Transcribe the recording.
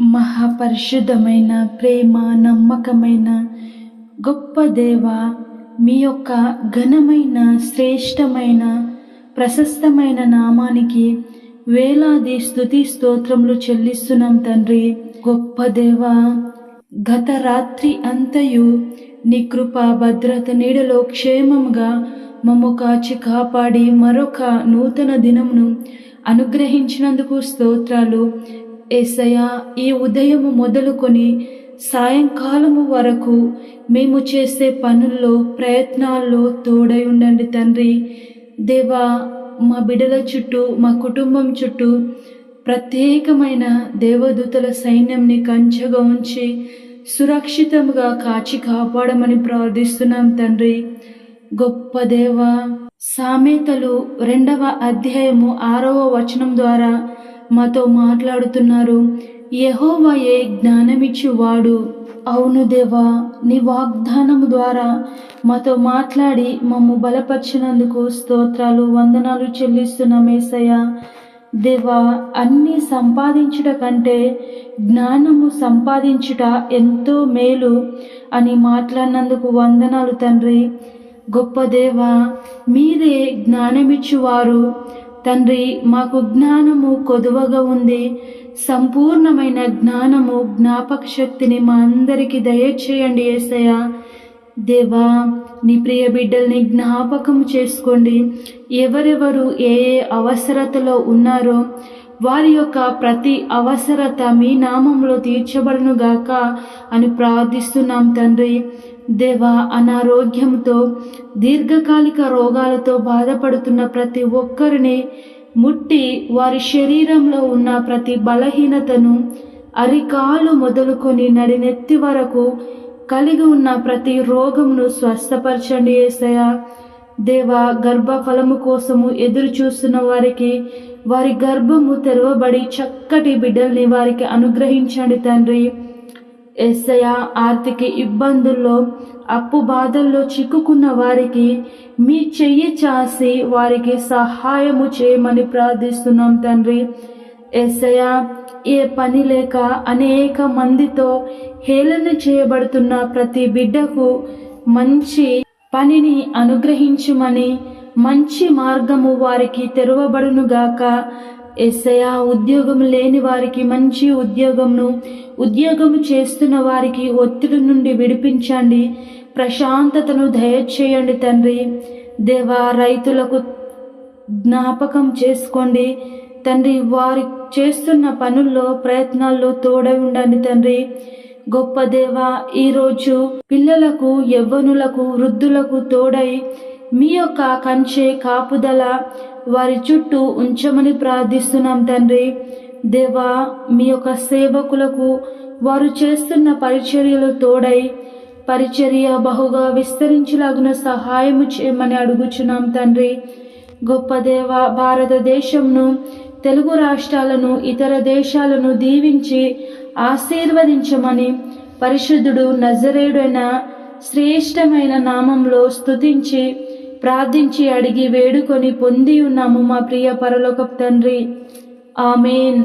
మహాపరిశుద్ధమైన ప్రేమ నమ్మకమైన గొప్ప దేవ మీ యొక్క ఘనమైన శ్రేష్టమైన ప్రశస్తమైన నామానికి వేలాది స్తుతి స్తోత్రములు చెల్లిస్తున్నాం తండ్రి. గొప్ప దేవ గత రాత్రి అంతయు నీ కృప భద్రత నీడలో క్షేమంగా మమ్ము కాచి కాపాడి మరొక నూతన దినమును అనుగ్రహించినందుకు స్తోత్రాలు. ఏసయ ఈ ఉదయము మొదలుకొని సాయంకాలము వరకు మేము చేసే పనుల్లో ప్రయత్నాల్లో తోడై ఉండండి తండ్రి. దేవా మా బిడల చుట్టూ మా కుటుంబం చుట్టూ ప్రత్యేకమైన దేవదూతల సైన్యంని కంచగా ఉంచి సురక్షితంగా కాచి కాపాడమని ప్రార్థిస్తున్నాం తండ్రి. గొప్ప దేవ సామెతలు రెండవ అధ్యాయము ఆరవ వచనం ద్వారా మాతో మాట్లాడుతున్నారు. యహోవయే జ్ఞానమిచ్చువాడు. అవును దేవా నీ వాగ్దానము ద్వారా మాతో మాట్లాడి మమ్ము బలపరిచినందుకు స్తోత్రాలు వందనాలు చెల్లిస్తున్న మేసయ్య. దేవా అన్నీ సంపాదించుట కంటే జ్ఞానము సంపాదించుట ఎంతో మేలు అని మాట్లాడినందుకు వందనాలు తండ్రి. గొప్ప దేవా మీరే జ్ఞానమిచ్చువారు. తండ్రి మాకు జ్ఞానము కొదువగా ఉంది. సంపూర్ణమైన జ్ఞానము జ్ఞాపక శక్తిని మా అందరికీ దయచేయండి ఏసయ్య. దేవా నీ ప్రియ బిడ్డల్ని జ్ఞాపకం చేసుకోండి. ఎవరెవరు ఏ ఏ అవసరతలో ఉన్నారో వారి యొక్క ప్రతి అవసరత మీ నామంలో తీర్చబడును గాక అని ప్రార్థిస్తున్నాం తండ్రి. దేవా అనారోగ్యంతో దీర్ఘకాలిక రోగాలతో బాధపడుతున్న ప్రతి ఒక్కరిని ముట్టి వారి శరీరంలో ఉన్న ప్రతి బలహీనతను అరికాలు మొదలుకొని నడినెత్తి వరకు కలిగి ఉన్న ప్రతి రోగమును స్వస్థపరచండి ఏసయ దేవా గర్భఫలము కోసము ఎదురు చూస్తున్న వారికి వారి గర్భము తెరవబడి చక్కటి బిడ్డల్ని వారికి అనుగ్రహించండి తండ్రి. ఎస్ఐ ఆర్థిక ఇబ్బందుల్లో అప్పు బాధల్లో చిక్కుకున్న వారికి మీ చెయ్యి చాసి వారికి సహాయము చేయమని ప్రార్థిస్తున్నాం తండ్రి. ఎస్ఐ ఏ పని లేక అనేక మందితో హేళన చేయబడుతున్న ప్రతి బిడ్డకు మంచి పనిని అనుగ్రహించుమని మంచి మార్గము వారికి తెరవబడునుగాక. ఎస్ఐ ఉద్యోగం లేని వారికి మంచి ఉద్యోగంను ఉద్యోగం చేస్తున్న వారికి ఒత్తిడి నుండి విడిపించండి. ప్రశాంతతను దయచేయండి తండ్రి. దేవా రైతులకు జ్ఞాపకం చేసుకోండి. తండ్రి వారి చేస్తున్న పనుల్లో ప్రయత్నాల్లో తోడై ఉండండి తండ్రి. గొప్ప దేవ ఈరోజు పిల్లలకు యవ్వనులకు వృద్ధులకు తోడై మీ యొక్క కంచె కాపుదల వారి చుట్టూ ఉంచమని ప్రార్థిస్తున్నాం తండ్రి. దేవా మీ యొక్క సేవకులకు వారు చేస్తున్న పరిచర్యలు తోడై పరిచర్య బహుగా విస్తరించలాగిన సహాయము చేయమని అడుగుచున్నాం తండ్రి. గొప్ప దేవ భారతదేశంను తెలుగు రాష్ట్రాలను ఇతర దేశాలను దీవించి ఆశీర్వదించమని పరిశుద్ధుడు నజరేయుడైన శ్రేష్టమైన నామంలో స్తుతించి ప్రార్థించి అడిగి వేడుకొని పొంది ఉన్నాము మా ప్రియ పరలోక తండ్రి. ఆమెన్.